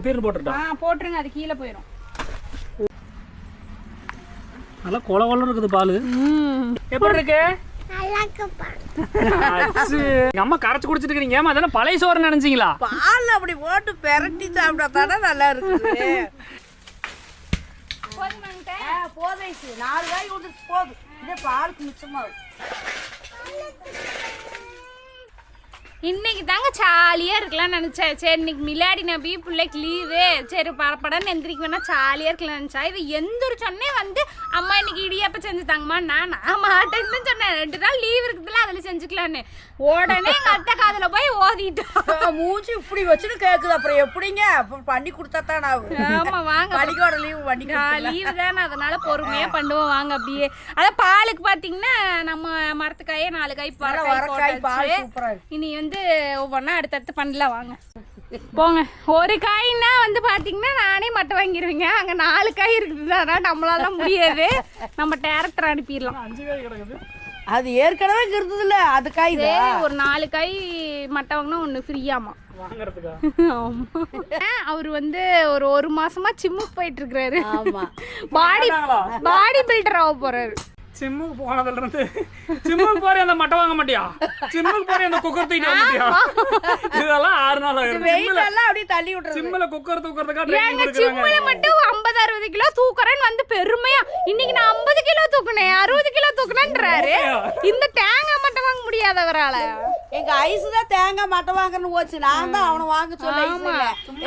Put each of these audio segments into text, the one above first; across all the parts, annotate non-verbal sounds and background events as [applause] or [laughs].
குப்பீர் போட்டுட்டா? ஆ போட்டுருங்க அது கீழே போயிடும் நல்லா கொல கொல இருக்குது பால். எப்படி இருக்கு? அம்மா கரைச்சு குடிச்சிட்டு இருக்கீங்க ஏமா அதெல்லாம் பழைய சோறு நினைச்சீங்களா? பால் அப்படி போட்டு பெரட்டி சாப்பிட்டா தானே நல்லா இருக்குது. ஆ, போதும். நாலு காய் விட்டுட்டு போதும். இதே பாலுக்கு மிச்சமாகும் இன்னைக்கு தாங்க ஜாலியா இருக்கலாம்னு நினைச்சா. சரி இன்னைக்கு மிலாடி நபி பிள்ளைக்கு லீவு சரி படப்படன்னு எந்திரிக்க வேணா ஜாலியா இருக்கலாம் நினைச்சா. இது எந்திரிச்சோடனே வந்து அம்மா இன்னைக்கு இடியாப்ப செஞ்சு தாங்கம்மா. நான் நான் மாட்டேன்னு சொன்னேன். ரெண்டு நாள் லீவ் இருக்குதுல அதுல செஞ்சுக்கலான்னு உடனே எங்க அத்தை காதுல போய் ஓதிட்டோம் மூச்சு இப்படி வச்சுட்டு கேக்குது. அப்புறம் எப்படிங்க? பண்ணி கொடுத்தா தான் ஆமா வாங்க. பள்ளிக்கூட லீவு பண்ணி லீவு தானே அதனால பொறுமையா பண்ணுவோம். வாங்க அப்படியே. அதான் பாலுக்கு பாத்தீங்கன்னா நம்ம மரத்துக்காயே நாலு காய் பால் சூப்பரா இருக்கு. இனி வந்து ஒவ்வொன்றா அடுத்தடுத்து பண்ணலாம். வாங்க. போங்க. ஒரு காய்னா வந்து பாத்தீங்கன்னா நானே மட்டும் வாங்கிடுவீங்க அங்க நாலு காய் இருக்குது அதனால நம்மளால முடியாது. நம்ம டேரக்டர் அனுப்பிடலாம். அஞ்சு காய் கிடக்குது. அது ஏற்கனவே இருந்தது இல்ல அது காய் ஒரு நாலு காய் மட்டை வாங்கினா ஒன்று ஃப்ரீயாமா? வாங்குறதுக்கா? ஆமா. அவர் வந்து ஒரு ஒரு மாசமா ஜிம்முக்கு போயிட்டு இருக்கிறாரு. ஆமா. பாடி பாடி பில்டர் ஆக போறாரு. சிம்முக்கு போனதுல இருந்து சிம்முக்கு போறே அந்த மட்டை வாங்க மாட்டியா? சிம்முக்கு போறே அந்த குக்கர் தூக்கிட்டு வர மாட்டியா? இதெல்லாம் ஆறு நாள் வெயிட் எல்லாம் அப்படியே தள்ளி விட்டுறது. சிம்மில் குக்கர் தூக்குறதுக்கா ட்ரைனிங் கொடுக்குறாங்க மட்டும் ஐம்பது அறுபது கிலோ தூக்குறேன்னு வந்து பெருமையா இன்னைக்கு நான் ஐம்பது கிலோ தூக்குனேன் அறுபது கிலோ தூக்குனேன்றாரு. இந்த தேங்காய் மட்டும் வாங்க முடியாதவரால எங்க ஐஸ் தான் தேங்காய் மட்டை வாங்கன்னு போச்சு நான் தான் அவனை வாங்க சொல்ல.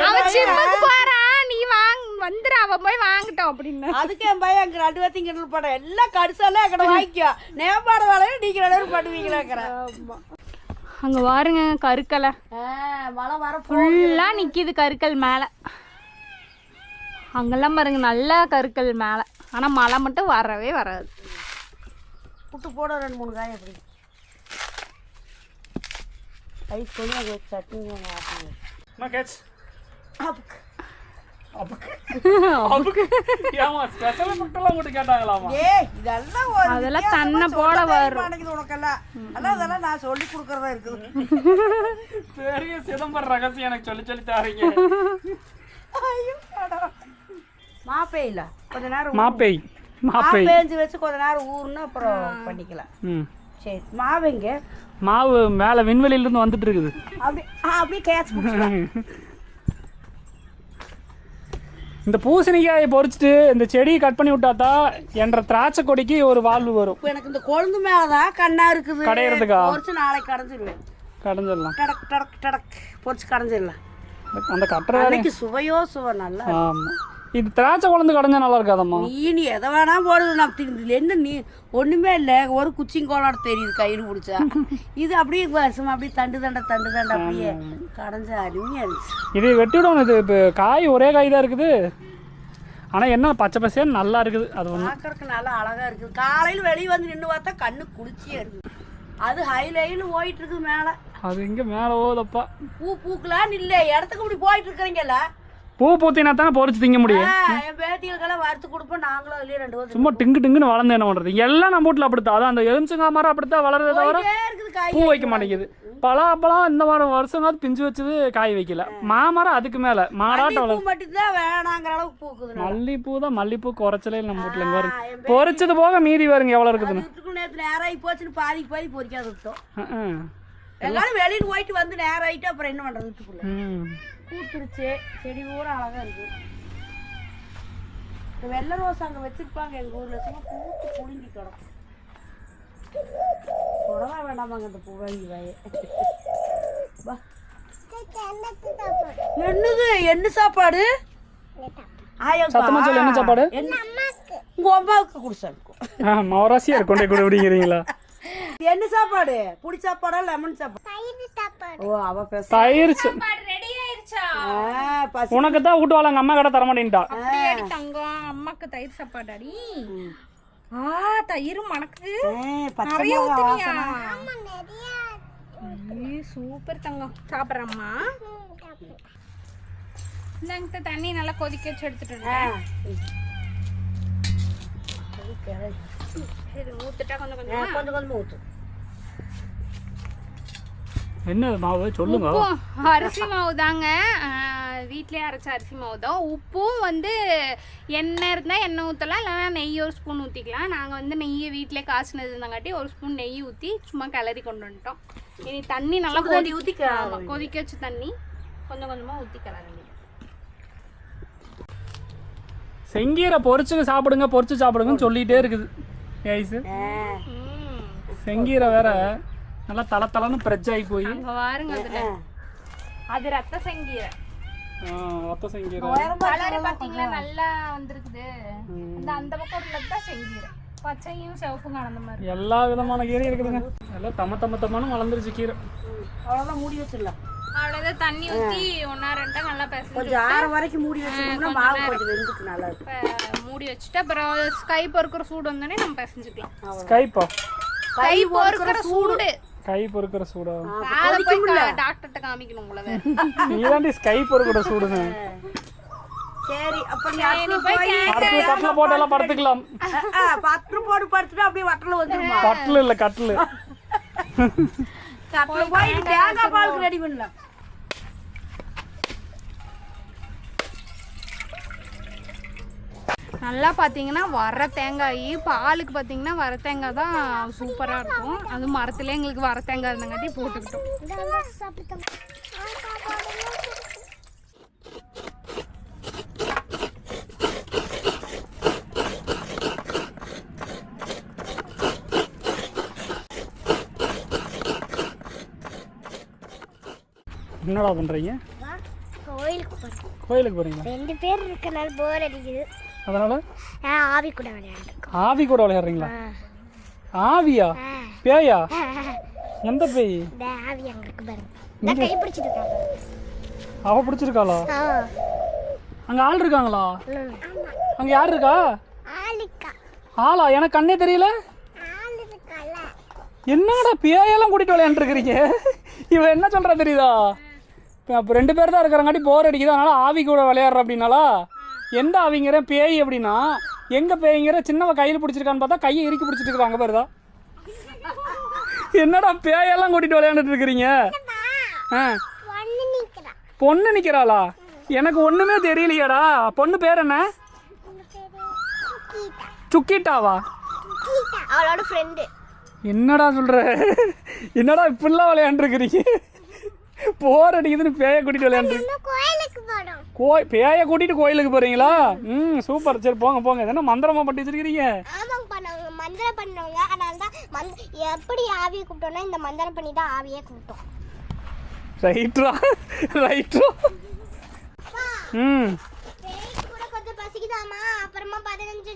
அவன் நீ வாங்க வந்துரு அவன் போய் வாங்கட்டும் அப்படின்னு. அதுக்கு என் பையன் அங்க ரெண்டு பேர்த்தையும் கிண்டல் பண்ண எல்லாம் கடிசாலாம் எங்கட வாங்கிக்கோ நேபாட வேலையை நீங்க ரெண்டு பேரும் பண்ணுவீங்களாக்கிறேன் அங்க பாருங்க கருக்கலை. மழை வர ஃபுல்லா நிக்கிது கருக்கல் மேல. அங்கெல்லாம் பாருங்க நல்லா கருக்கல் மேல. ஆனா மழை மட்டும் வரவே வராது. புட்டு போட ரெண்டு மூணு காய் அப்படி ஐஸ் கொண்டு சட்னி அதெல்லாம் தன்னை போல வரும். உனக்கெல்லாம். எல்லாம் அதெல்லாம் நான் சொல்லி கொடுக்கறதா இருக்குது. பெரிய சிதம்பரம் ரகசியம் எனக்கு சொல்லி சொல்லி தாரீங்க. ஐயோ கடவுளே. மாப்பே இல்ல. கொஞ்ச நேரம் மாப்பேய். மாப்பேய். மாப்பேஞ்சு வச்சு கொஞ்ச நேரம் ஊறுனா அப்புறம் பண்ணிக்கலாம். ம். சரி மாவைங்க மாவு மேலே விண்வெளியிலேருந்து வந்துட்டு இருக்குது. அப்படி அப்படியே கேட்ச் [laughs] இந்த பூசணிக்காயை பொறிச்சிட்டு இந்த செடியை கட் பண்ணி விட்டாத்தா என்ற திராட்சை கொடிக்கு ஒரு வாழ்வு வரும். எனக்கு இந்த கொழுந்து மேலதான் கண்ணா இருக்குது. கடையிறதுக்கா? பொறிச்சு நாளைக்கு கடைஞ்சிருவேன். கடைஞ்சிடலாம். டடக் டடக் டடக். பொறிச்சு கடைஞ்சிடலாம். அந்த கட்டுற சுவையோ சுவை நல்லா ஆமாம் இது திராட்சை குழந்து கடைஞ்சா நல்லா இருக்காதம்மா. நீ எதை வேணா போடுது நான் தின்னு என்ன நீ ஒண்ணுமே இல்லை. ஒரு குச்சிங்கோலாட தெரியுது கையில் பிடிச்சா. இது அப்படியே வருஷமா அப்படியே தண்டு தண்டை தண்டு தண்டை அப்படியே கடைஞ்ச அருமையா இருந்துச்சு. இது வெட்டிவிடும் இது இப்போ காய் ஒரே காய் தான் இருக்குது. ஆனால் என்ன பச்சை பசேன்னு நல்லா இருக்குது. அது ஒன்று பார்க்கறதுக்கு நல்லா அழகா இருக்குது. காலையில் வெளியே வந்து நின்று பார்த்தா கண்ணு குளிச்சியே இருக்குது அது ஹைலைன்னு போயிட்டு இருக்குது மேலே. அது இங்கே மேலே ஓதப்பா. பூ பூக்கலான்னு இல்லை. இடத்துக்கு இப்படி போயிட்டு இருக்கிறீங்கல்ல. பூ பூத்தினா தானே பொறிச்சு திங்க முடியும். என் வறுத்து கொடுப்போம். நாங்களும் அதுலயே ரெண்டு பேரும் சும்மா டிங்கு டிங்குன்னு வளர்ந்து என்ன பண்ணுறது எல்லாம் நம்ம வீட்டில் அப்படித்தான். அதான் அந்த எலுமிச்சங்கா மரம் அப்படித்தான் வளருதே தவிர பூ வைக்க மாட்டேங்குது. பலாப்பழம் இந்த வாரம் வருஷங்காவது பிஞ்சு வச்சது காய் வைக்கல. மாமரம் அதுக்கு மேலே. அளவுக்கு பூக்குது மல்லிப்பூ தான் மல்லிப்பூ குறைச்சலே நம்ம வீட்டில் என் பொறிச்சது போக மீதி வருங்க எவ்வளோ இருக்குதுன்னு. நேற்று நேரம் ஆகி போச்சுன்னு பாதிக்கு பாதி பொறிக்காத. எல்லாரும் வெளியில் போயிட்டு வந்து நேரம் ஆயிட்டு அப்புறம் என்ன பண்றது வீட்டுக்குள்ள? ம். பூத்துருச்சு செடி பூரா அழகா இருக்கு. இந்த வெள்ளை ரோஸ் அங்க வச்சிருப்பாங்க எங்க ஊர்ல. சும்மா பூத்து புழுங்கி கிடக்கும். தொடவா வேண்டாமாங்க அந்த பூ வாங்கி வாய. என்னது? என்ன சாப்பாடு? சத்தமா சொல்லு என்ன சாப்பாடு? என்ன? உங்க அம்மாவுக்கு குடிச்சாங்க ஆ மவராசியா கொண்டே கூட விடுங்கிறீங்களா? என்ன சாப்பாடு? புடி சாப்பாடா லெமன் சாப்பாடு. ஓ அவ பேச தயிர் ச- ரெடி ஆயிருச்சா? ஆ, பசி உனக்கு தான் வீட்டு வாழங்க அம்மா கடை தர அப்படியாடி தங்கம். அம்மாக்கு தயிர் சாப்பாடாடி? ஆ தயிர் பச்சை நிறைய ஊத்துனியா? சூப்பர் தங்கம். சாப்பிட்றம்மா? இந்தாங்க தண்ணி நல்லா கொதிக்க வச்சு எடுத்துட்டு ஊத்துட்டா கொஞ்சம் கொஞ்சம்? கொஞ்சம் கொஞ்சம் ஊத்து. என்ன மாவு? சொல்லுங்க. அரிசி மாவு தாங்க. வீட்லயே அரைச்ச அரிசி மாவு தான். உப்பும் வந்து எண்ணெய் இருந்தால் எண்ணெய் ஊற்றலாம் இல்லைன்னா நெய் ஒரு ஸ்பூன் ஊற்றிக்கலாம் நாங்கள் வந்து நெய்யை வீட்டிலே காய்ச்சினது இருந்தங்காட்டி ஒரு ஸ்பூன் நெய் ஊற்றி சும்மா கிளறி கொண்டு வந்துட்டோம். இனி தண்ணி நல்லா கொதி ஆமா, கொதிக்க வச்ச தண்ணி கொஞ்சம் கொஞ்சமாக ஊற்றி கிளற செங்கீரை பொரிச்சு சாப்பிடுங்க பொரிச்சு சாப்பிடுங்கன்னு சொல்லிட்டே இருக்குது. ஐஸு செங்கீரை வேற நல்லா தல தலன்னு பிரெஜ் ஆகி போய். பாருங்க அதில். அது ரத்த செங்கீரை. ரத்த செங்கீரை. கலர் நல்லா வந்திருக்குது. இந்த அந்த பக்கம் உள்ளது தான் செங்கீரை. பச்சையும் சிவப்பும் கலந்த மாதிரி எல்லா விதமான கீரையும் இருக்குதுங்க. எல்லாம் தம்ம தம்ம தம்மன்னு வளர்ந்துருச்சு கீரை. அவ்வளோதான் மூடி வச்சிடலாம். அவ்வளோதான் தண்ணி ஊற்றி ஒன்றா ரெண்டா நல்லா பேச கொஞ்சம் ஆற வரைக்கும் மூடி வச்சிட்டோம்னா மாவு கொஞ்சம் வெந்துக்கு நல்லா இருக்கும். மூடி வச்சுட்டு அப்புறம் ஸ்கை பொறுக்கிற சூடு வந்தோடனே நம்ம பிசைஞ்சுக்கலாம். ஸ்கைப்பா கை பொறுக்கிற சூடு. கை பொறுக்கிற சூடா? அதை போய் டாக்டர்கிட்ட காமிக்கணும் உங்களை வேற. [laughs] நீ தாண்டி ஸ்கை பொறுக்கிற சூடுங்க சரி அப்ப நீ கட்டில் போட்டு எல்லாம் படுத்துக்கலாம் பத்து போட்டு படுத்துட்டு அப்படியே வட்டல வந்துருமா? கட்டில் இல்லை கட்டில். [laughs] கட்டில போய் தேங்காய் பாலுக்கு ரெடி பண்ணலாம் நல்லா பார்த்தீங்கன்னா வர தேங்காய் பாலுக்கு பார்த்தீங்கன்னா வர தேங்காய் தான் சூப்பராக இருக்கும். அதுவும் மரத்துல எங்களுக்கு வர தேங்காய் இருந்தங்காட்டி போட்டுக்கிட்டோம். என்னடா பண்ணுறீங்க கோயிலுக்கு போகிறீங்களா ரெண்டு பேர் இருக்கனால போர் அடிக்குது. அதனால? ஆவி கூட விளையாண்டுருக்கோம். ஆவி கூட விளையாடுறீங்களா? ஆவியா? பேயா? [laughs] எந்த பேய்? ஆவி அங்கே இருக்கு பாருங்க. நான் கை பிடிச்சிட்டு அவ பிடிச்சிருக்காளா? அங்க ஆள் இருக்காங்களா. அங்க யார் இருக்கா? ஆளா? எனக்கு கண்ணே தெரியல. என்னடா பேயெல்லாம் கூட்டிட்டு விளையாண்டுருக்கிறீங்க இவன் என்ன சொல்றா தெரியுதா? இப்போ அப்போ ரெண்டு பேர் தான் இருக்கிறங்காட்டி போர் அடிக்குது. அதனால ஆவி கூட விளையாடுற அப்படின்னாலா எந்த ஆவிங்கிற பேய் அப்படின்னா எங்க பேய்ங்கிற சின்னவ கையில் பிடிச்சிருக்கான்னு பார்த்தா கையை இறுக்கி பிடிச்சிட்டு இருக்காங்க பாருதா என்னடா பேயெல்லாம் கூட்டிட்டு விளையாண்டுட்டு இருக்கிறீங்க? ஆ. பொண்ணு நிக்கிறாளா? எனக்கு ஒண்ணுமே தெரியலையாடா. பொண்ணு பேர் என்ன? சுக்கிட்டாவா அவளோட ஃப்ரெண்டு என்னடா சொல்ற? என்னடா இப்படிலாம் விளையாண்டுருக்கிறீங்க போர் அடிக்குதுன்னு பேயை கூட்டிட்டு விளையாண்டு இந்த கோயிலுக்கு போகிறோம் கோய் பேயை கூட்டிட்டு கோயிலுக்கு போறீங்களா? ம் சூப்பர். சரி போங்க போங்க. என்ன மந்திரமா பண்ணி வச்சிருக்கிறீங்க? ஆமாங்க பண்ணவங்க மந்திரம் பண்ணவங்க. அதனால தான் மந்த் எப்படி ஆவியை கூப்பிட்டோம்னா இந்த மந்திரம் பண்ணி தான் ஆவியே கூப்பிட்டோம். ரைட்ரா? ரைட்ரா? ம். கூட கொஞ்சம் பசிக்குதாமா அப்புறமா பதினஞ்சு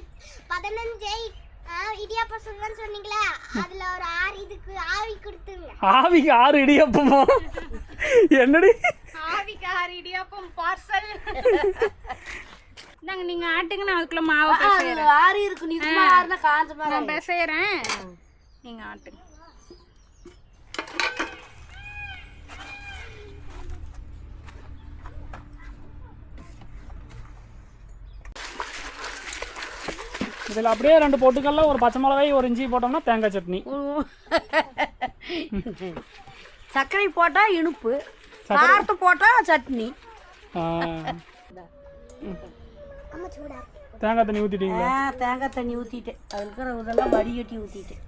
பதினஞ்சு இடியாப்பம் சொல்லுன்னு சொன்னீங்களே அதுல ஒரு ஆறு இதுக்கு ஆவி கொடுத்துருங்க. ஆவிக்கு ஆறு இடியப்பமா? என்னடி? ஆறு இடியாப்பம் பார்சல் நாங்க நீங்க ஆட்டுங்க நான் அதுக்குள்ள மாவு அது பிசைறேன் ஆறி இருக்கு நீ சும்மா ஆறுனா காஞ்ச மாதிரி நான் பிசைறேன் நீங்க ஆட்டுங்க. இதில் அப்படியே ரெண்டு பொட்டுக்கல்ல ஒரு பச்சை மிளகாய் ஒரு இஞ்சி போட்டோம்னா தேங்காய் சட்னி. சர்க்கரை போட்டா இனிப்பு. காரத்தை போட்டா சட்னி. ஆ, அம்மா சூடா. தேங்காய் தண்ணி ஊற்றிட்டீங்களா ஆ, தேங்காய் தண்ணி ஊற்றிட்டேன் அது இருக்கிற இதெல்லாம் வடிகட்டி ஊற்றிட்டேன்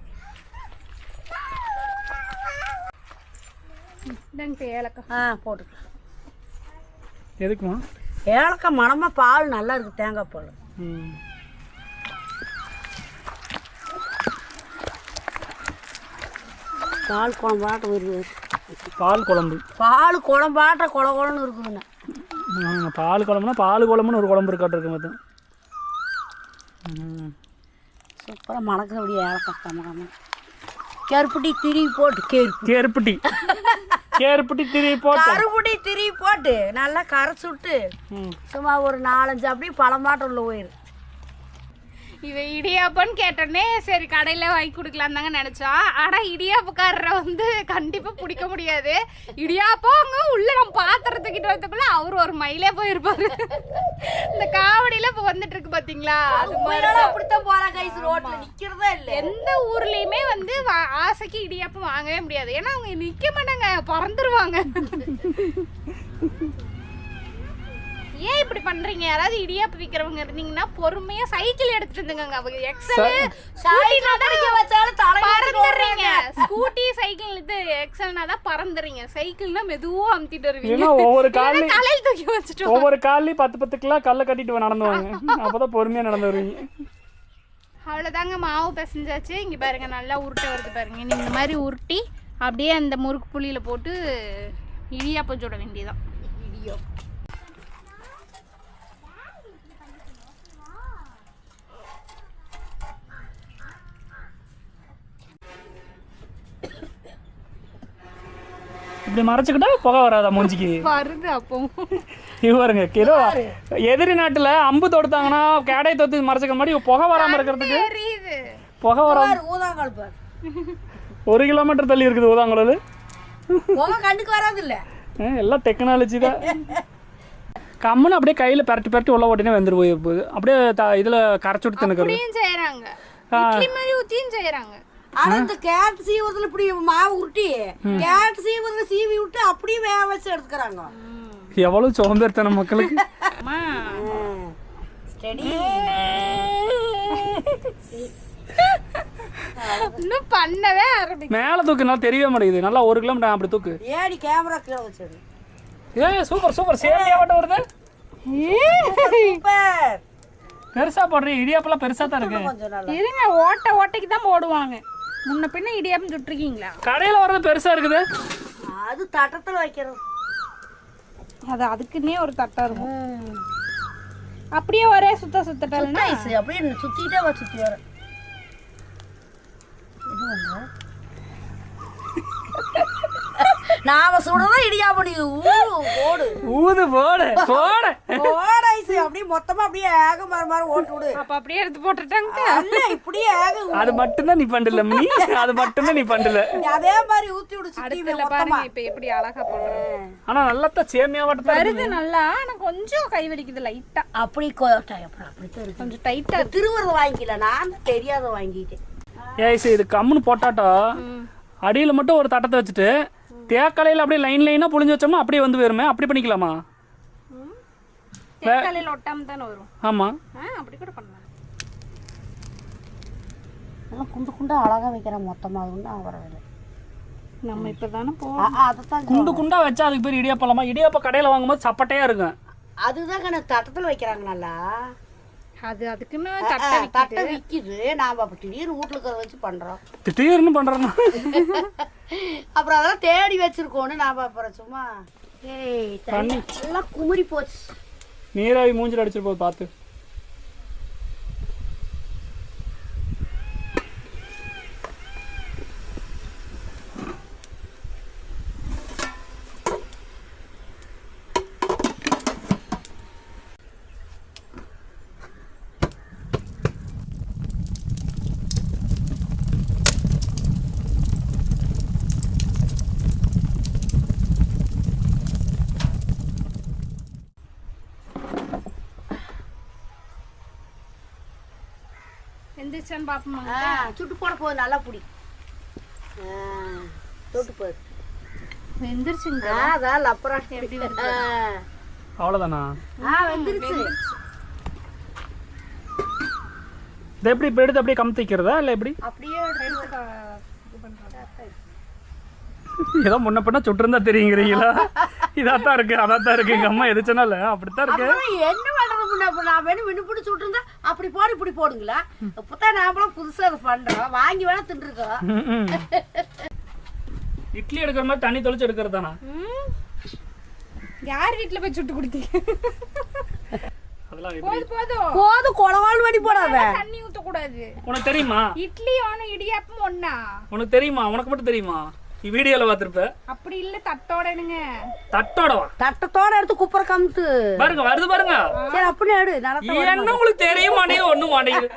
ஏலக்காய். ஆ போட்டுக்கலாம். எதுக்குமா ஏலக்காய் மணமாக பால் நல்லா இருக்கு தேங்காய் பால். ம். பால் குழம்பாட்ட வருது பால் குழம்பு. பால் குழம்பாட்ட குழ குழன்னு இருக்குதுண்ணே பால் குழம்புனா பால் குழம்புன்னு ஒரு குழம்பு இருக்காட்டு இருக்கு மொத்தம். சூப்பராக மணக்குது அப்படியே ஏலக்காய் கம்ம கருப்பட்டி திரி போட்டு கேருப்பு. கேருப்பட்டி. கேருப்பட்டி திரி போட்டு. கருப்பட்டி திரி போட்டு நல்லா கரைச்சி விட்டு சும்மா ஒரு நாலஞ்சு அப்படியே பழமாட்டம் உள்ள போயிரு. இவ இடியாப்பம்னு கேட்டோடனே சரி கடையில வாங்கி கொடுக்கலாம் தாங்க நினைச்சோம் ஆனா இடியாப்பக்காரரை வந்து கண்டிப்பா பிடிக்க முடியாது. இடியாப்பம் உள்ள நம்ம பாத்திரத்துக்கிட்ட வரதுக்குள்ள அவர் ஒரு மைலே போயிருப்பாரு. இந்த காவடியில இப்ப வந்துட்டு இருக்கு பாத்தீங்களா? அது மாதிரி தான். அப்படித்தான் போறாங்க கைஸ் ரோட்ல நிக்கிறதே இல்லை. எந்த ஊர்லயுமே வந்து வா- ஆசைக்கு இடியாப்பம் வாங்கவே முடியாது. ஏன்னா அவங்க நிக்க மாட்டாங்க பறந்துருவாங்க. ஏன் இப்படி பண்றீங்க? யாராவது இடியாப்பு விக்கிறவங்க இருந்தீங்கன்னா பொறுமையா சைக்கிள் எடுத்துட்டு இருந்துங்க அவங்க எக்ஸல் பறந்துடுறீங்க. ஸ்கூட்டி சைக்கிள் இது எக்ஸல்னா தான் பறந்துறீங்க. சைக்கிள்னா மெதுவா அமுத்திட்டு வருவீங்க. ஒவ்வொரு காலையும் தலையில தூக்கி வச்சுட்டு ஒவ்வொரு காலையும் பத்து பத்து கிலோ கல்லை கட்டிட்டு நடந்துவாங்க அப்பதான் பொறுமையா நடந்து வருவீங்க. அவ்வளோதாங்க மாவு பிசைஞ்சாச்சு. இங்கே பாருங்க நல்லா உருட்டை வருது பாருங்க. நீ இந்த மாதிரி உருட்டி அப்படியே அந்த முறுக்கு புளியில் போட்டு இடியாப்பம் சுட வேண்டியதான் இப்படி மறைச்சுக்கிட்டா புகை வராதா மூஞ்சிக்கு? வருது அப்போ. இது பாருங்க கிலோ எதிரி நாட்டுல அம்பு தொடுத்தாங்கன்னா கேடை தொத்து மறைச்சிக்கிற மாதிரி புகை வராம இருக்கிறதுக்கு புகை வராம ஒரு கிலோமீட்டர் தள்ளி இருக்குது ஊதாங்குழல். கண்ணுக்கு வராது இல்ல எல்லாம் டெக்னாலஜி தான். கம்முன்னு அப்படியே கையில் பரட்டி பரட்டி உள்ள ஓட்டினே வந்துரு போய் அப்படியே த இதில் கரைச்சி விட்டு தின்னுக்கிறது. அப்படியும் ஆனா இந்த கேரட் சீவதுல இப்படி மாவு உருட்டி கேரட் சீவதுல சீவி விட்டு அப்படியே வேக வச்சு எடுத்துக்கிறாங்க. எவ்வளோ சோம்பேறித்தனம் மக்களுக்கு. அம்மா. ஸ்டெடி இன்னும் பண்ணவே ஆரம்பிக்க மேலே தூக்குனா தெரியவே மாட்டேங்குது. நல்லா ஒரு கிலோமீட்டர் அப்படி தூக்கு. ஏடி கேமரா கீழே வச்சிடு ஏ சூப்பர் சூப்பர். சேமியா மட்டும் வருது. சூப்பர். பெருசா போடுறீங்க. இடியாப்பெல்லாம் பெருசா தான் இருக்கு. நல்லா இருங்க ஓட்ட ஓட்டைக்கு தான் போடுவாங்க. முன்ன பின்ன இடியாப்பம் சுட்டிருக்கீங்களா? கடையில் வர்றது பெருசா இருக்குது. அது தட்டத்துல வைக்கிறது. அது அதுக்குன்னே ஒரு தட்டா இருக்கும். அப்படியே ஒரே சுத்த சுத்தட்டா அப்படியே சுத்திட்டே வா சுத்தி வர. [laughs] நாம சுடதான் இடியா பண்ணி ஊ ஓடு ஊது போடு போடு. ஓட ஐஸ் அப்படியே மொத்தமா அப்படியே ஏக மாற மாதிரி ஓட்டு விடு. அப்ப அப்படியே எடுத்து போட்டுட்டாங்க அல்ல இப்படியே ஏக அது மட்டும்தான் நீ பண்ணல நீ அது மட்டும்தான் நீ பண்ணல அதே மாதிரி ஊத்தி விடு அடுத்துல பாருங்க இப்ப எப்படி அழகா போடுறோம் ஆனா நல்லா தான் சேமியா மட்டும் தான் வருது நல்லா ஆனா கொஞ்சம் கை வலிக்குது லைட்டா அப்படி கோட்டை அப்புறம் அப்படித்தான் இருக்கு. கொஞ்சம் டைட்டா திருவருள் வாங்கிக்கல நான் தான் தெரியாத வாங்கிட்டேன். ஏய் சரி இது கம்முன்னு போட்டாட்டோ அடியில் மட்டும் ஒரு தட்டத்தை வச்சுட்டு தேக்கலையில் அப்படியே லைன் லைனாக புழிஞ்சு வச்சோம்னா அப்படியே வந்து வருமே அப்படி பண்ணிக்கலாமா? தேக்காலையில ஒட்டாம தானே வரும். ஆமாம் அப்படி கூட பண்ணலாம். நல்லா குண்டு குண்டா அழகா வைக்கிறேன் மொத்தமா அது ஒன்றும் வரவில்லை நம்ம இப்பதானே போ அதைத்தான் குண்டு குண்டா வச்சா அதுக்கு பேர் இடியாப்பலாமா இடியாப்ப கடையில் வாங்கும்போது சப்பட்டையாக இருக்கும். அதுதான் தட்டத்துல வைக்கிறாங்க நல்லா அது அதுக்குன்னு தட்டை தட்டை விக்குது. நாம அப்ப திடீர்னு வீட்டுல இருக்கிறத வச்சு பண்றோம். திடீர்னு பண்ணுறேன்னா அப்புறம் அதெல்லாம் தேடி வச்சிருக்கோன்னு நாம அப்புறம் சும்மா ஏய் தண்ணி எல்லாம் குமுறி போச்சு. நீராவி மூஞ்சில் அடிச்சிட்டு போகுது பார்த்து. பாப்போமா ஆ, சுட்டு போட போகுது நல்லா புடி. தொட்டு போகுது எந்திரிச்சுங்க ஆ, அதான் எப்படி வருது அவ்வளோதானா ஆ. வந்துருச்சு. இது எப்படி இப்போ எடுத்து அப்படியே கமுத்திக்கிறதா இல்லை எப்படி? அப்படியே ஏதோ முன்ன பின்ன சுட்டிருந்தா தெரியுங்கிறீங்களா? இதாக தான் இருக்கு அதான் தான் இருக்கு. எங்கள் அம்மா எதுச்சுனால அப்படித்தான் இருக்கு. என்ன பண்றது முன்ன விண்ணு பிடிச்சி விட்டுருந்தா அப்படி போடு இப்படி போடுங்களா? இப்பதான் நாமளும் புதுசா அதை பண்றோம். வாங்கி வேணா தின்றுருக்கோம். இட்லி எடுக்கிற மாதிரி தண்ணி தொளிச்சு எடுக்கிறது தானா? யார் வீட்டுல போய் சுட்டு எப்படி? போதும் குளவாள் வடி போடாத. தண்ணி ஊத்த கூடாது உனக்கு தெரியுமா? இட்லி ஒண்ணு இடியாப்பம் ஒண்ணா? உனக்கு தெரியுமா? உனக்கு மட்டும் தெரியுமா? வீடியோல பார்த்துருப்ப. அப்படி இல்ல தட்டோட என்னங்க தட்டோடவா தட்டத்தோட எடுத்து குப்புற கமுத்து. பாருங்க வருது பாருங்க. சரி அப்படி எடு என்ன உங்களுக்கு தெரிய மாட்டேங்குது ஒண்ணும் மாட்டேங்குது.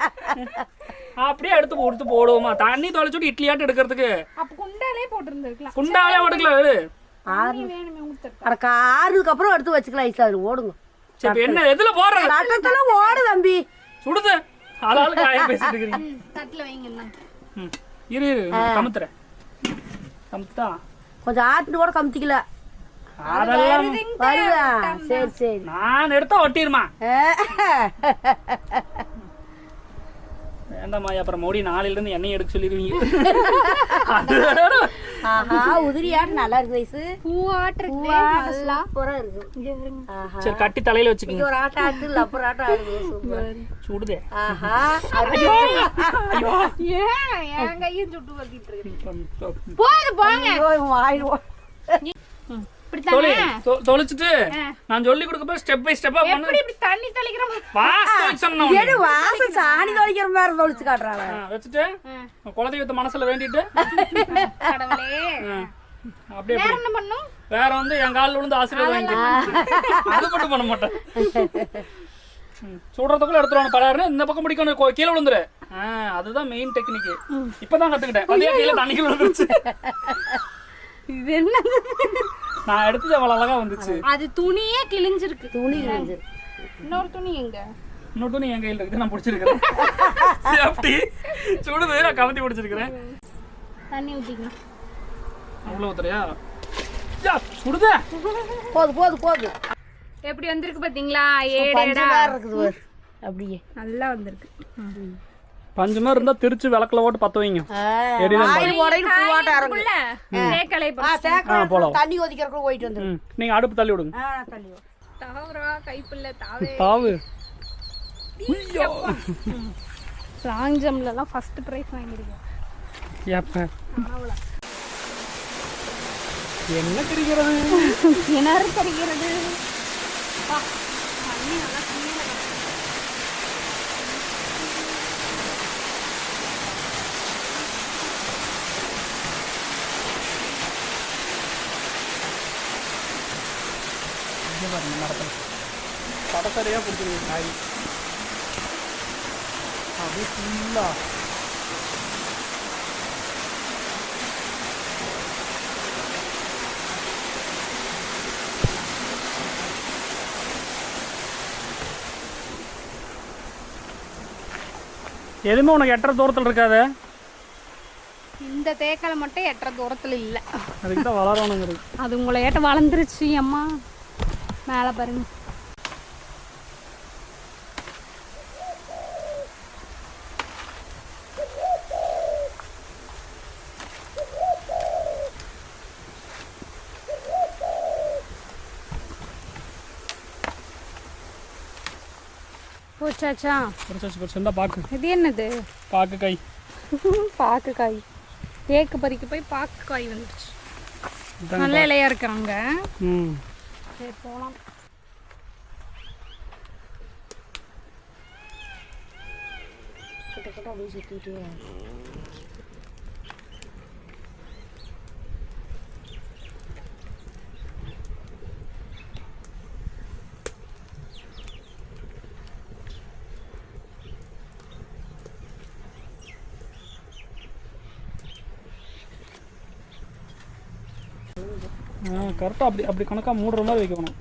அப்படியே எடுத்து கொடுத்து போடுவோமா? தண்ணி தொலைச்சுட்டு இட்லியாட்டு எடுக்கிறதுக்கு. அப்ப குண்டாலே போட்டிருந்திருக்கலாம். குண்டாலே ஊத்துறதுக்கு. அட ஆறுனதுக்கு அப்புறம் எடுத்து வச்சுக்கலாம் ஐசா அது ஓடுங்க. சரி என்ன எதுல போடுறது தட்டத்துல ஓடு தம்பி. சுடுது. ஆளாளுக்கு ஆயிரம் பேசிட்டு இருக்கிறீங்க. தட்டுல வைங்க இந்தாங்க. ம். இரு இரு கமுத்துறேன். கமுத்தா கொஞ்சம் ஆட்டு கூட கமுத்திக்கல அதெல்லாம் வருதா? சரி சரி. நான் எடுத்தா ஒட்டிருமா? வேண்டாம்மா அப்புறம் மோடி நாளையில இருந்து எண்ணெய் எடுக்க சொல்லிடுவீங்க. ஆஹா உதிரியாட்டு நல்லா இருக்கு வயசு பூவாட்டு பூவாட்டு சூப்பரா இருக்கு. சரி கட்டி தலையில இங்க வச்சுக்கோங்க ஒரு ஆட்டம் ஆட்டு லப்பர் ஆட்டம் ஆடுது சூப்பர் சுடுதே. ஆஹா. ஐயோ. ஏன்? என் கையும் சுட்டு வத்திட்டு இருக்கு போது போங்க. ஐயோ தொலைச்சிட்டு நான் சொல்லி கொடுக்கப்ப ஸ்டெப் பை ஸ்டெப்பா பண்ணு எப்படி இப்படி தண்ணி தெளிக்கிற மாதிரி? வாஸ்து சொன்னோம் எடு வாசல் சாணி தொலைக்கிற மாதிரி தொலைச்சு வச்சுட்டு குலதெய்வத்தை மனசுல வேண்டிட்டு. கடவுளே. அப்படியே வேற. என்ன பண்ணும்? வேற வந்து என் காலில் விழுந்து ஆசீர்வாதம் வாங்கிக்கிறேன் அது மட்டும் பண்ண மாட்டேன். சுடுறதுக்குள்ள எடுத்துருவாங்க படாருன்னு இந்த பக்கம் பிடிக்கணும். கோ- கீழே விழுந்துரு. அதுதான் மெயின் டெக்னிக் இப்பதான் கத்துக்கிட்டேன். கீழே தண்ணிக்கு விழுந்துருச்சு. இது என்ன நான் எடுத்தது அவ்வளவு அழகா வந்துச்சு. அது துணியே கிழிஞ்சிருக்கு. துணி கிழிஞ்சு இன்னொரு துணி எங்க? இன்னொரு துணி என் கையில் இருக்குது நான் பிடிச்சிருக்கிறேன். சேஃப்டி சுடுது நான் கமத்தி பிடிச்சிருக்கிறேன். தண்ணி ஊத்திக்கலாம் அவ்வளோ ஊத்துறியா? யா, சுடுதே. போது போது போது. எப்படி வந்திருக்கு பாத்தீங்களா? ஏடேடா. இருக்குது பாரு. அப்படியே. நல்லா வந்திருக்கு. பஞ்சு மாதிரி இருந்தா திருச்சி விளக்குல ஓட்டு பத்த வைங்க. தண்ணி கொதிக்கிறக்குள்ள போயிட்டு வந்துரு. ம், நீங்க அடுப்பு தள்ளி விடுங்க. தாவே. தாவு. லாங் ஜம்ப்ல எல்லாம் ஃபர்ஸ்ட் பிரைஸ் வாங்கிருக்கேன். ஏப்ப என்ன கிடைக்கிறது கிணறு தெரிகிறது? [laughs] பாருங்க மரத்துல படசரியா பிடிச்சிருக்கு காய் அப்படியே ஃபுல்லா எதுவுமே உனக்கு எட்டரை தூரத்தில் இருக்காது? இந்த தேக்கலை மட்டும் எட்டரை தூரத்துல இல்ல. அதுக்கு தான் வளரணுங்கிறது. அது உங்களை ஏட்ட வளர்ந்துருச்சு அம்மா? மேலே பாருங்க. போச்சாச்சா? பொரிச்சு இருந்தால் பாக்கு. இது என்னது? பாக்கு கை [laughs] பாக்கு காய். தேக்கு பறிக்க போய் பாக்கு காய் வந்துருச்சு. இதாங்க நல்ல இலையா இருக்கிறாங்க ம். சரி போகலாம் கிட்ட கிட்ட அப்படியே சுத்திட்டே ஆ கரெக்டாக அப்படி அப்படி கணக்காக மூடுற மாதிரி வைக்கணும்.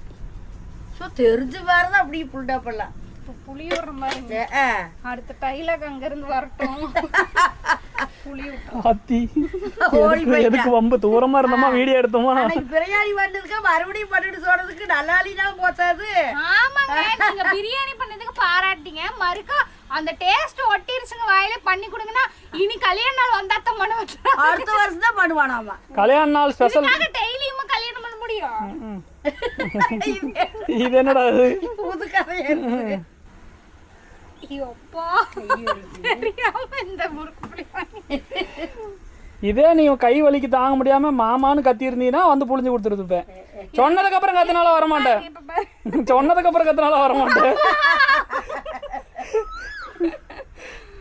ஸோ தெரிஞ்சு பாருதான் அப்படி புல்டா பண்ணலாம் இப்போ புளி விடுற மாதிரி அடுத்த டைலாக் அங்கிருந்து வரட்டும். புளி ஆத்தி. ஓடி எதுக்கு எதுக்கு வம்பு? தூரமா இருந்தோமா வீடியோ எடுத்தோமா? அன்னைக்கு பிரியாணி பண்ணதுக்கு மறுபடியும் பண்ணிட்டு சொல்றதுக்கு நல்லாலி தான் போச்சாது ஆமாங்க நீங்க பிரியாணி பண்ணதுக்கு பாராட்டிங்க. மறுக்கா அந்த டேஸ்ட் ஒட்டிருச்சுங்க வாயில பண்ணி கொடுங்கன்னா இனி கல்யாண நாள் வந்தாத்தான் பண்ணுவேன் அடுத்த வருஷம் தான் பண்ணுவானாமா. கல்யாண நாள் ஸ்பெஷல் டெய்லியுமா கல்யாணம் பண்ண முடியும் இது என்னடா இது புது வாங்கி இதே நீ கை வலிக்கு தாங்க முடியாம மாமான்னு கத்தி இருந்தீங்கன்னா வந்து புளிஞ்சு கொடுத்துருப்பேன் சொன்னதுக்கு அப்புறம் கத்தினால வர மாட்டேன் இப்ப பாரு சொன்னதுக்கு அப்புறம் கத்தினால வர மாட்டேன்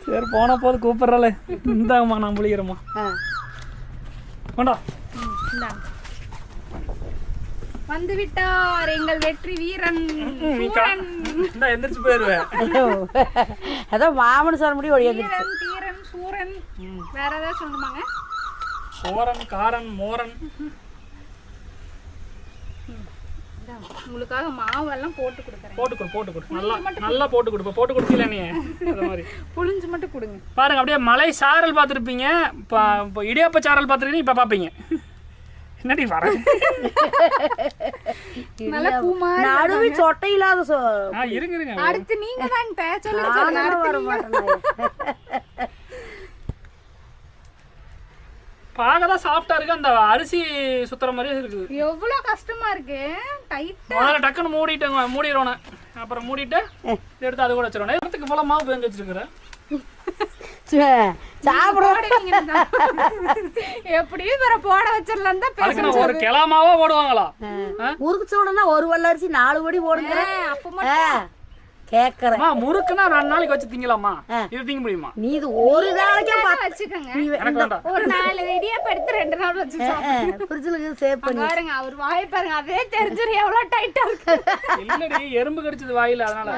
சரி போன போது கூப்பிடுறல இந்தாங்கம்மா நான் புளிக்கிறேம்மா ஆ. கொண்டா இந்தாங்க. வந்து விட்டார் எங்கள் வெற்றி வீரன் நீ கா- இந்தா எந்திரிச்சு போயிருவேன் அதான் மாமன் சொல்ல முடியும் வீரன் தீரன் சூரன். வேற ஏதாவது சொல்லணுமாங்க? சோரன் காரன் மோரன். உங்களுக்காக மாவெல்லாம் போட்டு கொடுக்குறேன். போட்டு கொடு போட்டு கொடு. நல்லா நல்லா போட்டு கொடுப்ப. போட்டு கொடுக்கல நீ? அது மாதிரி. புளிஞ்சு மட்டும் கொடுங்க. பாருங்க அப்படியே மலை சாரல் பார்த்துருப்பீங்க. இப்போ இடியாப்ப சாரல் பார்த்துருக்கீங்க இப்போ பார்ப்பீங்க என்னடி வர? நடுவே சொட்டை இல்லாத சொ ஆ இருங்க இருங்க. அடுத்து நீங்க தான் சொல்லுங்க. வர. மாட்டேன் பார்க்க தான் சாஃப்டா இருக்கு. அந்த அரிசி சுத்துற மாதிரியே இருக்குது எவ்வளவு கஷ்டமா இருக்கு. டைட் முதல்ல டக்குன்னு மூடிட்டேங்க மூடிடுவோனே அப்புறம் மூடிட்டு எடுத்து அது கூட வச்சிருவோம் நேரத்துக்கு போல மாவு பேஞ்சு வச்சிருக்கிறேன் எப்படியும் வேற போட வச்சிடலாம் தான் அதுக்கு நான் ஒரு கிளாமாவா போடுவாங்களா ஆ? முறுக்கு சோடனா ஒரு வல்ல அரிசி நாலு படி போடுங்க. அப்ப கேக்குறேன். அம்மா முறுக்குன்னா ரெண்டு நாளைக்கு வச்சு திங்கலாமா. இது திங்க முடியுமா? நீ இது ஒரு நாளைக்கே வச்சுக்கோங்க. ஒரு நாலு இடியாப்பம் எடுத்து ரெண்டு நாள் வச்சுச்சோம் ஃப்ரிட்ஜில் சேவ் பண்ணி பாருங்க அவர் வாய் பாருங்க அதே தெரிஞ்சிரு எவ்வளவு டைட்டா இருக்கு. இல்லடி எறும்பு கடிச்சது வாயில அதனால.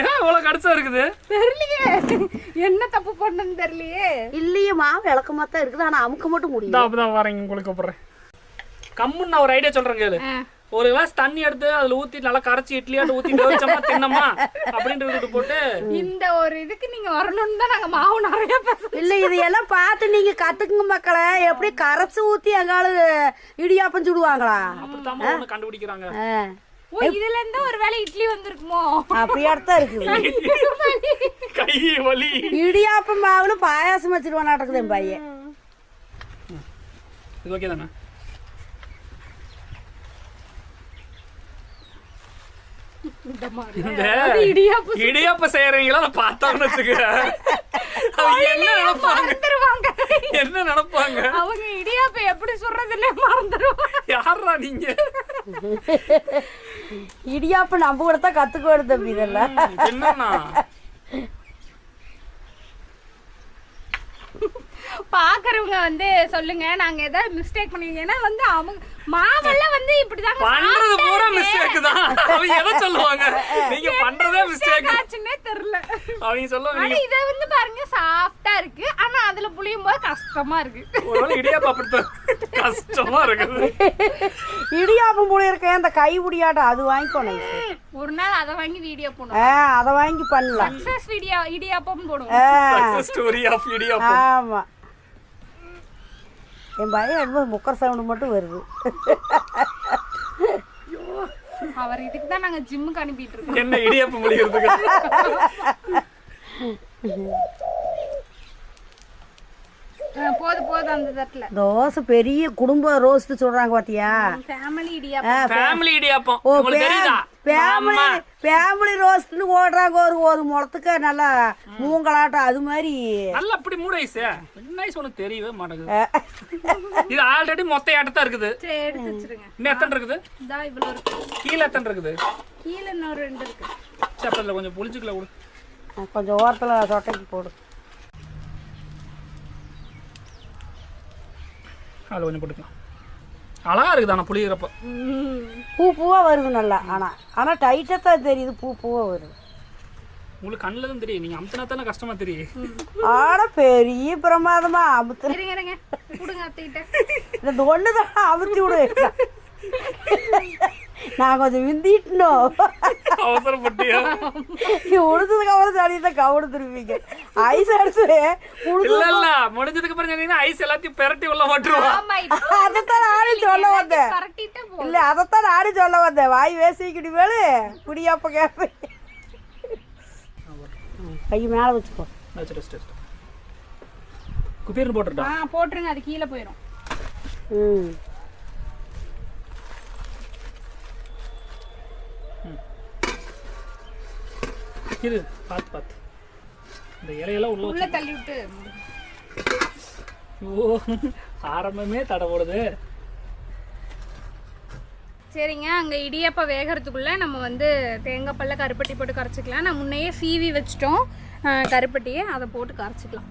ஏன் இவ்வளவு கடிச்சா இருக்குது? தெரியலையே. என்ன தப்பு பண்ணன்னு தெரியலையே. இல்லையே மாவு இலக்கமா தான் இருக்குது. ஆனா அமுக்க மட்டும் முடியும் இந்தா அப்பதான் வரேங்க உங்களுக்கு கம்முன்னு நான் ஒரு ஐடியா சொல்றேன் கேளு. ஒரு கிளாஸ் தண்ணி எடுத்து அதுல ஊத்தி நல்லா கரைச்சி இட்லியாட்டு ஊத்தி வச்சோமா தின்னமா அப்படின்ட்டு போட்டு இந்த ஒரு இதுக்கு நீங்க வரணும்னு தான் நாங்க மாவு நிறைய இல்ல இதையெல்லாம் பார்த்து நீங்க கத்துக்குங்க மக்களே. எப்படி கரைச்சு ஊத்தி எங்காலு இடியாப்பம் சுடுவாங்களா? அப்படித்தான் கண்டுபிடிக்கிறாங்க. ஓ இதுல இருந்து ஒரு வேளை இட்லி வந்திருக்குமோ? அப்படியே தான் இருக்குது [laughs] கை வலி. இடியாப்பம் மாவுல பாயாசம் வச்சிருவான் நடக்குது என் பையன். இது ஓகே தானே? இந்த இடியாப்ப செய்யறவங்கள அதை பார்த்தாங்கன்னு வச்சுக்க அவங்க என்ன நினைப்பாங்க? என்ன நினைப்பாங்க? அவங்க இடியாப்பம் எப்படி சொல்றதுன்னு மறந்துருவாங்க. யாரா நீங்க? இடியாப்பம் நம்ம கூட தான் கத்துக்க இதெல்லாம். என்னன்னா பாக்குறவங்க வந்து சொல்லுங்க. நாங்க ஏதாவது மிஸ்டேக் பண்ணிருக்கோம். ஏன்னா வந்து அவங்க மாவெல்லாம் வந்து இப்படிதாங்க பண்றது பூரா மிஸ்டேக் தான். அவங்க எதை சொல்லுவாங்க? நீங்க பண்றதே மிஸ்டேக் ஆச்சுன்னே தெரியல. அவங்க சொல்லுவாங்க ஆனா இத வந்து பாருங்க சாஃப்டா இருக்கு. ஆனா அதுல புளியும் போது கஷ்டமா இருக்கு. ஒருவேளை இடியாப்பா அப்படித்தான். கஷ்டமா இருக்குது. இடியாப்பம் போல இருக்கேன் அந்த கை முடியாட்டம் அது வாங்கிக்கோணும் ஒரு நாள் அதை வாங்கி வீடியோ போடுவோம் அதை வாங்கி பண்ணலாம். சக்சஸ் வீடியோ இடியாப்பம் போடுவோம். சக்சஸ் ஸ்டோரி ஆஃப் இடியாப்பா ஆமா. என் பையன் என்னமோ முக்கர் சவுண்டு மட்டும் வருது. அவர் இதுக்கு தான் நாங்க ஜிம்முக்கு அனுப்பிட்டு இருக்கோம். என்ன இடியாப்பம் முடிக்கிறதுக்கு ஆ, போதும் போதும் அந்த தட்டுல. தோசை பெரிய குடும்ப ரோஸ்ட் சொல்றாங்க பாத்தியா? ஃபேமிலி இடியாப்பம். ஃபேமிலி இடியாப்பம். ஓ உங்களுக்கு தெரியுதா? ஃபேமிலி ஃபேமிலி ரோஸ்ட்னு ஓடுறாங்க ஒரு ஒரு முளத்துக்கு நல்லா மூங்கலாட்டம் அது மாதிரி. நல்லா அப்படி மூணு ஐஸ் என்ன ஐஸ் உனக்கு தெரியவே மாட்டேங்குது. இது ஆல்ரெடி மொத்த ஆட்டத்தான் இருக்குது? இன்னும் எத்தனை இருக்குது? இதா இவ்வளவு இருக்கு. கீழே எத்தனை இருக்குது? கீழே இன்னொரு ரெண்டு இருக்கு. இதுல கொஞ்சம் புளிச்சுக்கல கொடு. கொஞ்சம் ஓரத்தில் சொட்டைக்கு போடு. அதில் கொஞ்சம் போட்டுக்கலாம். அழகா இருக்குது ஆனால் புளிகிறப்ப பூ பூவா வருது நல்லா. ஆனா ஆனா டைட்டாக தான் தெரியுது பூ பூவா வருது. உங்களுக்கு கண்ணில் தான் தெரியும். நீங்கள் அமுத்தினா தானே கஷ்டமா தெரியும். ஆனா பெரிய பிரமாதமா அமுத்து இந்த ஒன்று தான் அமுத்தி விடு. நான் கொஞ்சம் விந்திட்டணும். அவசரப்பட்டியா? நீ உடுத்ததுக்கு அப்புறம் சளி தான் கவுடு திரும்பிங்க ஐஸ் எடுத்து உடுத்து இல்ல இல்ல. முடிஞ்சதுக்கு அப்புறம் சொன்னீங்கன்னா ஐஸ் எல்லாத்தையும் பெரட்டி உள்ள மாட்டுருவா. ஆமா இப்போ [laughs] அதைத்தான் நானும் சொல்ல வந்தேன். இல்ல அதைத்தான் நானும் சொல்ல வந்தேன். வாய் வேசிக்கிட்டு மேலு குடியாப்ப கேப்ப. கை மேல வச்சுக்கோ. குப்பீர்னு போட்டுட்டா ஆ போட்டுருங்க அது கீழே போயிடும் ம். இரு பார்த்து பார்த்து இந்த இலையெல்லாம் உள்ள உள்ள தள்ளி விட்டு ஓ ஆரம்பமே தடை போடுது. சரிங்க அங்கே இடியப்ப வேகறதுக்குள்ள நம்ம வந்து தேங்காய் பல்ல கருப்பட்டி போட்டு கரைச்சிக்கலாம். நான் முன்னையே சீவி வச்சிட்டோம். கருப்பட்டியை அதை போட்டு கரைச்சிக்கலாம்.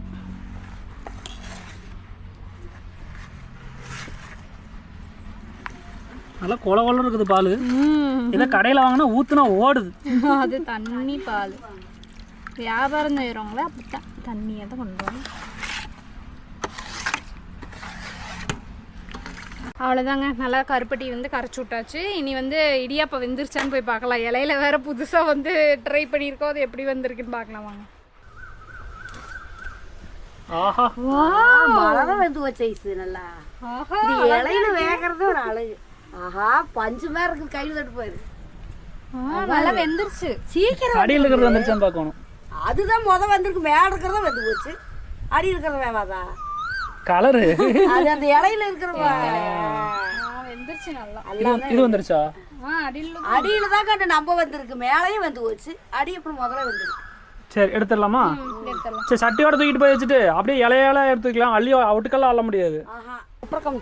நல்லா கொல கொல இருக்குது பால். இதை கடையில் வாங்கினா ஊத்துனா ஓடுது. அது தண்ணி பால். வியாபாரம் செய்கிறவங்கள அப்படித்தான். தண்ணியை தான் பண்ணுவாங்க அவ்வளோதாங்க நல்லா கருப்பட்டி வந்து கரைச்சி விட்டாச்சு. இனி வந்து இடியாப்பம் வெந்துருச்சான்னு போய் பார்க்கலாம். இலையில வேற புதுசாக வந்து ட்ரை பண்ணியிருக்கோம். அது எப்படி வந்திருக்குன்னு பார்க்கலாம் வாங்க. ஆஹா. மலரம் வெந்து வச்ச நல்லா. இந்த இலையில வேகிறது ஒரு அழகு. ஆஹா பஞ்சு மாதிரி இருக்கு கையில் தட்டு போயிரு. நல்லா வெந்துருச்சு. சீக்கிரம் அடியில் இருக்கிறது வந்துருச்சான்னு பார்க்கணும். அதுதான் முத வந்திருக்கு மேல இருக்கிறத வெந்து போச்சு. அடி இருக்கிறத வேவாதா கலரு. அது அந்த இலையில இருக்கிற வெந்துருச்சு நல்லா. இது வந்து- இது வந்துருச்சா? ஆ அடியில் அடியில தான் கண்டு நம்ம வந்திருக்கு மேலேயும் வந்து போச்சு. அடி அப்புறம் முதல்ல வந்துருக்கு. சரி எடுத்துடலாமா? சரி சட்டியோட தூக்கிட்டு போய் வச்சுட்டு அப்படியே இலையால எடுத்துக்கலாம் அள்ளி அவுட்டுக்கெல்லாம் அள்ள முடியாது. அப்புறம்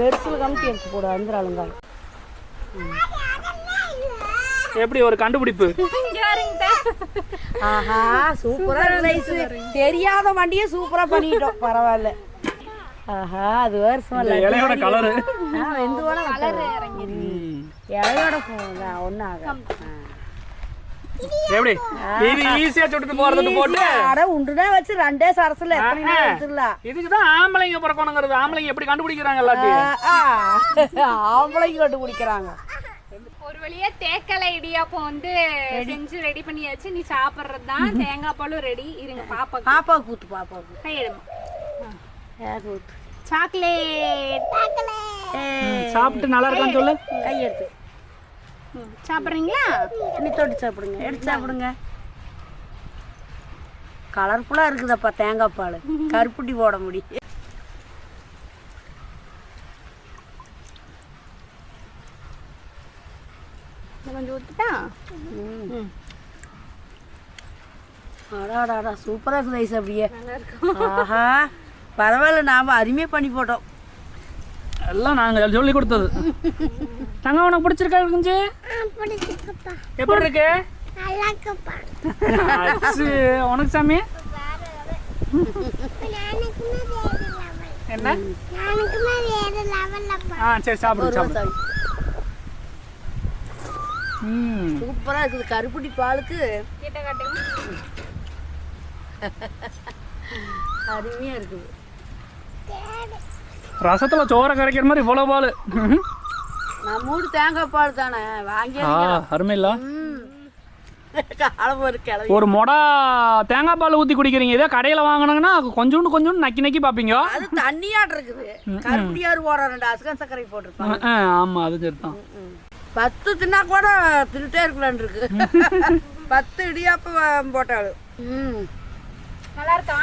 பெருசில் கமிட்டி எடுத்து போடு வந்துடாளுங்க எப்படி ஒரு கண்டுபிடிப்பு? ஆஹா சூப்பரா ரைஸ் தெரியாத வண்டியே சூப்பரா பண்ணிட்டோம் பரவாயில்ல. ஆஹா அது வருஷம் இந்த இலையோட கலரு வெந்து கூட கலர் இலையோட ஒன்றும் ஆகும் எப்படி? இது ஈஸியா சுட்டுட்டு போறதுன்னு போட்டு. அட உண்டுனா வச்சு ரெண்டே சரசுல எத்தனை எடுத்துடலாம் இதுக்கு தான் ஆம்பளைங்க பிறக்கணுங்கிறது. ஆம்பளைங்க எப்படி கண்டுபிடிக்கிறாங்க எல்லாத்தையும்? ஆ, ஆம்பளைங்க கட்டு குடிக்கிறாங்க ஒரு வழியா தேக்கலை இடியாப்பம் வந்து செஞ்சு ரெடி பண்ணியாச்சு. நீ சாப்பிடுறது தான் தேங்காய் பாலும் ரெடி. இருங்க பாப்பா பாப்பா கூத்து பாப்பா கையிடுமா சாக்லேட். சாப்பிட்டு நல்லா இருக்கான்னு சொல்லு. கையெடுத்து சாப்பிட்றீங்களா? நீ தொட்டு சாப்பிடுங்க. எடுத்து சாப்பிடுங்க. கலர்ஃபுல்லா இருக்குதப்பா தேங்காய் பால். கருப்புட்டி போட முடியும் கொஞ்சம் ஊத்துட்டா? அடாடாடா சூப்பரா இருக்குது ஐஸ் அப்படியே. ஆஹா. பரவாயில்ல நாம அருமையா பண்ணி போட்டோம். எல்லாம் நாங்க சொல்லி கொடுத்தது. தங்க உனக்கு பிடிச்சிருக்கா குஞ்சு? பிடிச்சிருக்குப்பா. எப்படி இருக்கு? நல்லா இருக்குப்பா அச்சு, உனக்கு சாமி? நானுக்குமே வேறு லெவல். என்ன? ஆ சரி சாப்பிடு சாப்பிடு. சூப்பரா இருக்குது கருப்புட்டி பாலுக்கு. அருமையா இருக்குது. ரசத்துல சோறை கரைக்கிற மாதிரி இவ்வளவு பால். நம்ம ஊர் தேங்காய் பால் தானே வாங்கி ஆ அருமை இல்ல காலம் ஒரு மொடா தேங்காய் பால் ஊத்தி குடிக்கிறீங்க. இதே கடையில வாங்கினாங்கன்னா கொஞ்சோண்டு கொஞ்சோண்டு நக்கி நக்கி பாப்பீங்க. அது தண்ணியாட்டு இருக்குது. கருப்பட்டியாரு போடுற ரெண்டு அசுகன் சர்க்கரை போட்டிருப்பாங்க. ஆமா அது சரிதான். ம். பத்து தின்னா கூட தின்னுட்டே இருக்கலான் இருக்கு. பத்து இடியாப்பம் போட்டாலும். ம். நல்லா இருக்கா?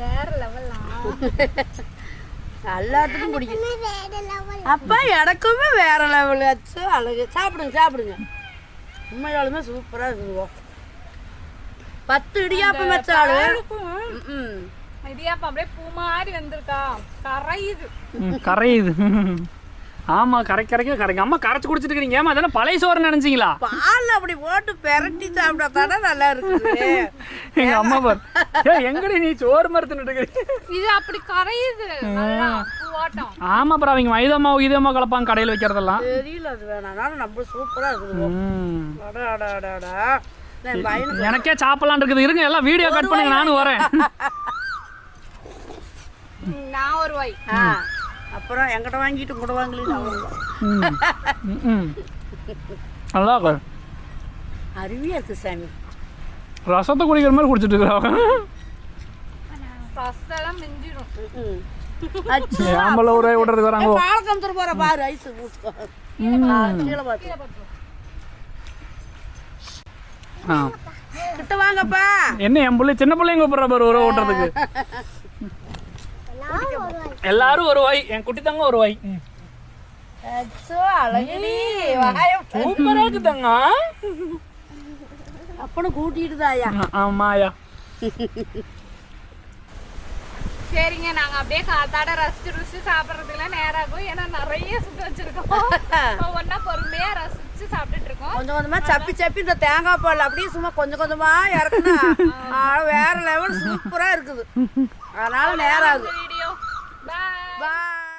வேற லெவல்லாம் எல்லாத்துக்கும் பிடிக்கும். அப்பா எனக்குமே வேற லெவல் அச்சு அழகு. சாப்பிடுங்க சாப்பிடுங்க. உண்மையாலுமே சூப்பரா இருக்குங்க பத்து இடியாப்பம் வச்சாலும். இடியாப்பம் அப்படியே பூ மாதிரி வந்திருக்கா. கரையுது. கரையுது. ஆமா கரை கரைக்க கரைக்க. அம்மா கரைச்சு குடிச்சிட்டு இருக்கீங்க ஏமா அதெல்லாம் பழைய சோறு நினைச்சீங்களா? பால் அப்படி போட்டு பெரட்டி சாப்பிட்டா தானே நல்லா இருக்குது. [laughs] எங்க அம்மா பார். ஏய், எங்கடி நீ சோறு மறுத்துட்டு இருக்கிறீங்க இது அப்படி கரையுது. ஆமா அப்புறம் அவங்க மைதா மாவு இதே மாவு கலப்பாங்க கடையில் வைக்கிறதெல்லாம். தெரியல அது வேணாம். நம்ம சூப்பரா இருக்குது எனக்கே சாப்பிடலான் இருக்குது. இருங்க எல்லாம் வீடியோ கட் பண்ணுங்க நானும் வரேன். நான் ஒரு வாய். ஆ. அப்புறம் எங்கிட்ட வாங்கிட்டு கூட வாங்கலின்னு அவ்வளோதான் ம். ம், ம். நல்லா இருக்கு. அருமையா இருக்கு சாமி. ரசத்தை குடிக்கிற மாதிரி குடிச்சிட்டு இருக்கிறாங்க ரசெல்லாம் மிஞ்சிடும். ஆம்பளை ஊரே விடுறதுக்கு வராங்க. பாலக்கம் தர போற பாரு ஐஸ் கீழே பார்த்து ஆ. கிட்ட வாங்கப்பா. என்ன என் பிள்ளை சின்ன பிள்ளைங்க கூப்பிடுற பாரு உறவு ஓட்டுறதுக்கு. [laughs] எல்லாரும் ஒரு வாய் என் குட்டி தங்க ஒரு வாய். சூப்பரா இருக்கு தங்க. அப்பனு கூட்டிட்டு தாயா ஆமாயா சரிங்க நாங்க அப்படியே காத்தாட ரசிச்சு ருசிச்சு சாப்பிட்றதுக்குலாம் நேரம் ஆகும் ஏன்னா நிறைய சுட்டு வச்சிருக்கோம். ஒவ்வொன்றா பொறுமையா ரசிச்சு சாப்பிட்டுட்டு இருக்கோம் கொஞ்சம் கொஞ்சமா சப்பி சப்பி இந்த தேங்காய் பால் அப்படியே சும்மா கொஞ்சம் கொஞ்சமா இறக்குனா வேற லெவல் சூப்பரா இருக்குது. அதனால நேரம் ஆகுது வீடியோ. Bye. Bye.